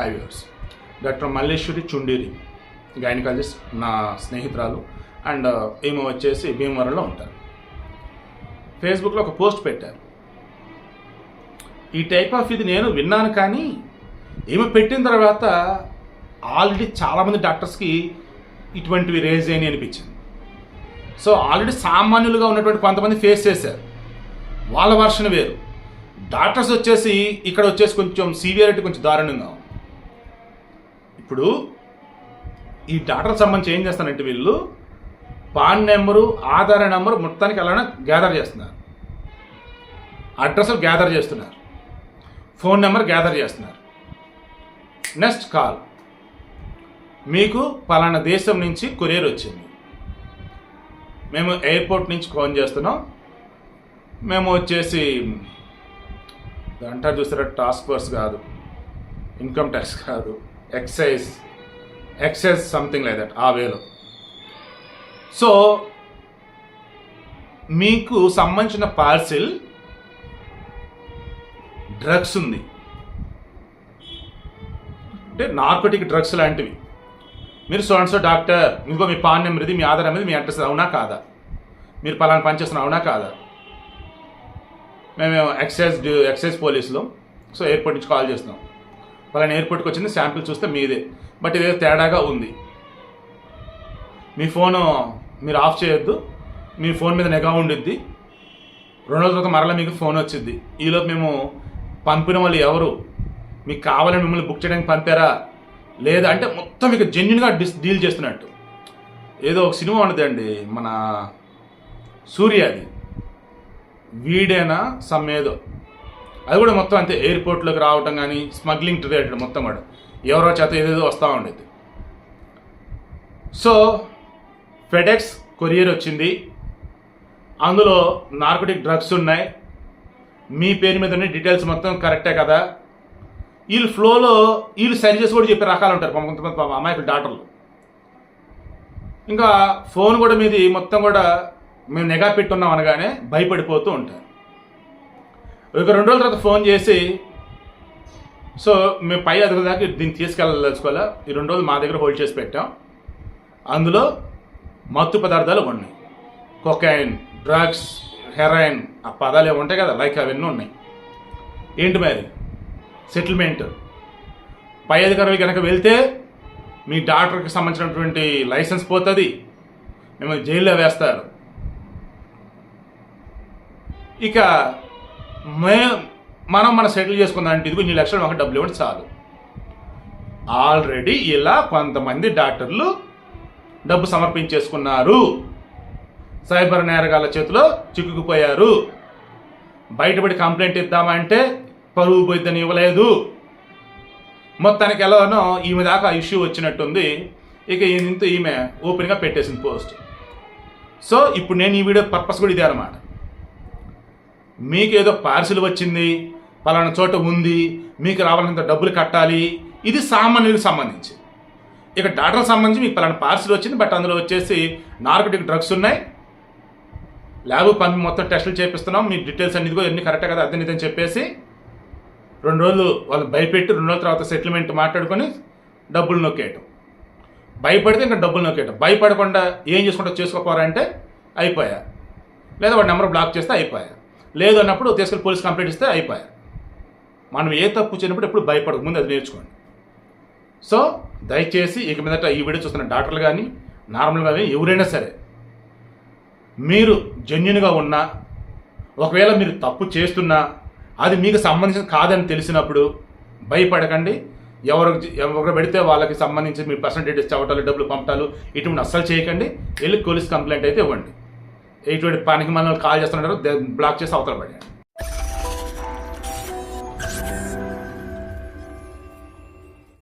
Hi viewers doctor Malleswari Chundiri gynaecologist నా స్నేహితురాలు and uh, ఈమె వచ్చేసి భీమవరంలో ఉంటారు. ఫేస్బుక్లో ఒక పోస్ట్ పెట్టారు. ఈ టైప్ ఆఫ్ ఇది నేను విన్నాను కానీ ఈమె పెట్టిన తర్వాత ఆల్రెడీ చాలామంది డాక్టర్స్కి ఇటువంటివి రేజ్ అయినాయి అనిపించింది. సో ఆల్రెడీ సామాన్యులుగా ఉన్నటువంటి కొంతమంది ఫేస్ చేశారు. వాళ్ళ వర్షన్ వేరు. డాక్టర్స్ వచ్చేసి ఇక్కడ వచ్చేసి కొంచెం సీవియారిటీ కొంచెం దారుణంగా ఇప్పుడు ఈ డాక్టర్ సంబంధించి ఏం చేస్తానంటే వీళ్ళు పాన్ నెంబరు ఆధార్ నెంబరు మొత్తానికి అలానే గ్యాదర్ చేస్తున్నారు. అడ్రస్లు గ్యాదర్ చేస్తున్నారు. ఫోన్ నెంబర్ గ్యాదర్ చేస్తున్నారు. Next call. మీకు పలానా దేశం నుంచి కొరియర్ వచ్చింది. మేము ఎయిర్పోర్ట్ నుంచి ఫోన్ చేస్తున్నాం. మేము వచ్చేసి అంటారు చూసారా టాస్క్ ఫోర్స్ కాదు ఇన్కమ్ ట్యాక్స్ కాదు. Excise excise something like that ఆ వేలో. సో మీకు సంబంధించిన పార్సిల్ డ్రగ్స్ ఉంది. అంటే నార్కోటిక్ డ్రగ్స్ లాంటివి. మీరు సో అండ్ సో డాక్టర్ ఇంకో మీ పాన్ నెంబర్ ఇది మీ ఆధార్ అనేది మీ అడ్రస్ అవునా కాదా? మీరు పలానా పనిచేస్తున్న అవునా కాదా? మేము ఎక్సైజ్ ఎక్సైజ్ పోలీసులు సో ఎయిర్పోర్ట్ నుంచి కాల్ చేస్తున్నాం. పలానా ఎయిర్పోర్ట్కి వచ్చింది శాంపిల్ చూస్తే మీదే. బట్ ఇదే తేడాగా ఉంది. మీ ఫోను మీరు ఆఫ్ చేయొద్దు. మీ ఫోన్ మీద నిఘా ఉండిద్ది. రెండు రోజుల తర్వాత మరలా మీకు ఫోన్ వచ్చింది ఈలోపు మేము పంపిన వాళ్ళు ఎవరు? మీకు కావాలని మిమ్మల్ని బుక్ చేయడానికి పంపారా? లేదా అంటే మొత్తం మీకు జెన్యున్గా డిస్ డీల్ చేస్తున్నట్టు. ఏదో ఒక సినిమా ఉండదండి మన సూర్యాది వీడేనా సమ్ ఏదో. అది కూడా మొత్తం అంతే. ఎయిర్పోర్ట్లోకి రావటం కానీ స్మగ్లింగ్ రిలేటెడ్ మొత్తం కూడా ఎవరో చేత ఏదేదో వస్తూ ఉండేది. సో ఫెడెక్స్ కొరియర్ వచ్చింది. అందులో నార్కోటిక్ డ్రగ్స్ ఉన్నాయి. మీ పేరు మీద ఉన్న డీటెయిల్స్ మొత్తం కరెక్టే కదా? వీళ్ళు ఫ్లోలో వీళ్ళు సరి చేసి కూడా చెప్పే రకాలు ఉంటారు. కొంతమంది పాప అమాయకులు డాక్టర్లు. ఇంకా ఫోన్ కూడా మీది మొత్తం కూడా మేము నిఘా పెట్టున్నాం అనగానే భయపడిపోతూ ఉంటారు. ఒక రెండు రోజుల తర్వాత ఫోన్ చేసి సో మేము పై అదుగుల దాకా దీన్ని తీసుకెళ్ళదలుచుకోవాలా? ఈ రెండు రోజులు మా దగ్గర హోల్డ్ చేసి పెట్టాం. అందులో మత్తు పదార్థాలు ఉన్నాయి. కొకైన్ డ్రగ్స్ హెరాయిన్ ఆ పదాలు ఏమి ఉంటాయి కదా లైక్ అవన్నీ ఉన్నాయి. ఏంటి మరి? సెటిల్మెంట్. పై అధికారులు కనుక వెళ్తే మీ డాక్టర్కి సంబంధించినటువంటి లైసెన్స్ పోతుంది. మిమ్మల్ని జైల్లో వేస్తారు. ఇక మే మనం మన సెటిల్ చేసుకుందాం అంటే ఇదిగో ఇన్ని లక్షలు మాకు డబ్బులు ఇవ్వండి చాలు. ఆల్రెడీ ఇలా కొంతమంది డాక్టర్లు డబ్బు సమర్పించేసుకున్నారు. సైబర్ నేరగాళ్ళ చేతిలో చిక్కుకుపోయారు. బయటపడి కంప్లైంట్ ఇద్దామంటే పరువు పోయిద్దని ఇవ్వలేదు. మొత్తానికి ఎలానో ఈమె దాకా ఇష్యూ వచ్చినట్టుంది. ఇక ఇంత ఈమె ఓపెన్గా పెట్టేసింది పోస్ట్. సో ఇప్పుడు నేను ఈ వీడియో పర్పస్ కూడా ఇదే అనమాట మీకు ఏదో పార్సిల్ వచ్చింది పలానా చోట ఉంది మీకు రావాలంత డబ్బులు కట్టాలి. ఇది సామాన్యులకు సంబంధించి. ఇక డాక్టర్కి సంబంధించి మీకు పలానా పార్సిల్ వచ్చింది బట్ అందులో వచ్చేసి నార్కోటిక్ డ్రగ్స్ ఉన్నాయి. ల్యాబ్ పంపి మొత్తం టెస్టులు చేపిస్తున్నాం. మీ డీటెయిల్స్ అన్ని కూడా ఎన్ని కరెక్టే కదా అర్థం ఇదని చెప్పేసి రెండు రోజులు వాళ్ళు భయపెట్టి రెండు రోజుల తర్వాత సెటిల్మెంట్ మాట్లాడుకొని డబ్బులు నొక్కేయటం. భయపడితే ఇంకా డబ్బులు నొక్కేయటం. భయపడకుండా ఏం చేసుకుంటా చేసుకోపోరంటే అయిపోయా. లేదా వాడి నెంబర్ బ్లాక్ చేస్తే అయిపోయా. లేదు అన్నప్పుడు తీసుకెళ్ళి పోలీస్ కంప్లైంట్ ఇస్తే అయిపోయారు మనం ఏ తప్పు చేయనప్పుడు ఎప్పుడు భయపడక ముందు అది నేర్చుకోండి. సో దయచేసి ఇక మీదట ఈ వీడియో చూస్తున్న డాక్టర్లు కానీ నార్మల్గా కానీ ఎవరైనా సరే మీరు జెన్యున్గా ఉన్నా ఒకవేళ మీరు తప్పు చేస్తున్నా అది మీకు సంబంధించిన కాదని తెలిసినప్పుడు భయపడకండి. ఎవరు ఎవరు పెడితే వాళ్ళకి సంబంధించి మీ పర్సంటేజ్ డీటెయిల్స్ చవటాలు డబ్బులు పంపటాలు ఇటువంటి అస్సలు చేయకండి. వెళ్ళి పోలీస్ కంప్లైంట్ అయితే ఇవ్వండి. ఎటువంటి పనికి మనల్ని కాల్ చేస్తున్నారు బ్లాక్ చేసి అవతల పడ్డాడు